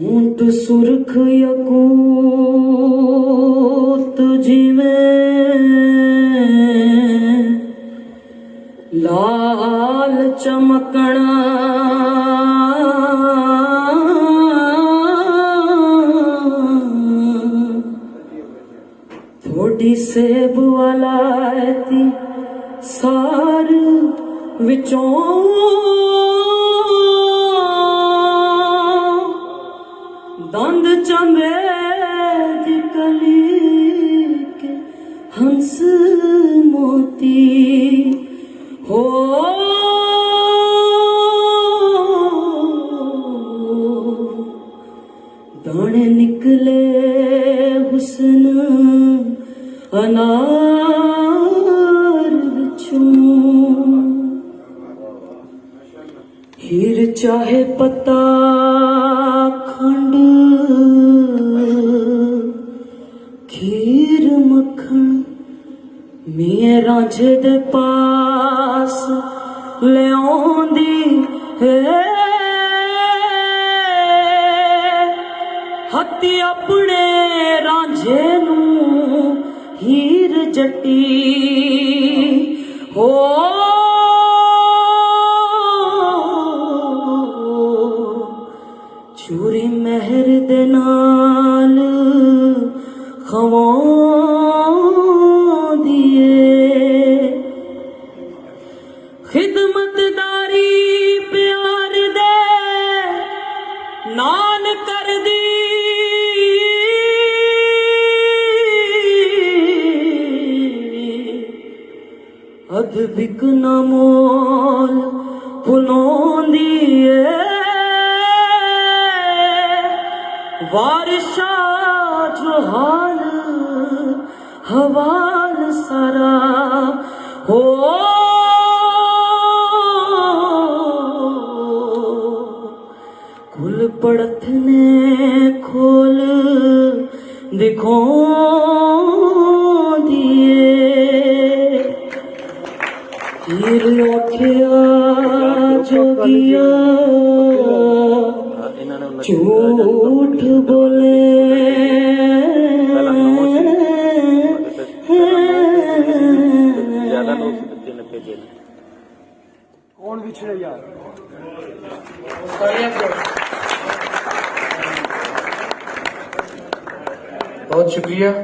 ਊਂਟ ਸੁਰਖ ਯਕੂਤ ਜਿਵੇਂ ਲਾਲ ਚਮਕਣਾ ਥੋੜੀ ਸੇਬ ਵਲਾਇਤੀ ਸਾਰ ਵਿੱਚੋਂ ਦੰਦ ਚੰਬੇ ਦੀ ਕਲੀ ਕੇ ਹੰਸ ਮੋਤੀ। ਹੋ ਦਾਣੇ ਨਿਕਲੇ ਹੁਸਨ ਅਨਾਰ ਵਿਚੋਂ। ਹੀਰ ਚਾਹੇ ਰਾਂਝੇ ਦੇ ਪਾਸ ਲਿਆਉਂਦੀ ਹੈ ਹੱਤੀ ਆਪਣੇ ਰਾਂਝੇ ਨੂੰ ਹੀਰ ਜੱਟੀ। ਹੋ। ਚੂਰੀ ਮਹਿਰ ਦੇ ਨਾਲ ਖਵਾਉਂਦੀ অদ্ভিক নমল ফুলো দিয়ে। বারিশা জোহাল হওয়াল সারা। হো कुल पड़थ ने खोल दिखो ਹੀਰ ਆਖਿਆ ਜੋਗਿਆ। ਝੂਠ ਬੋਲੇ। ਕੌਣ ਵਿਛੜਿਆ ਯਾਰ? ਬਹੁਤ ਸ਼ੁਕਰੀਆ।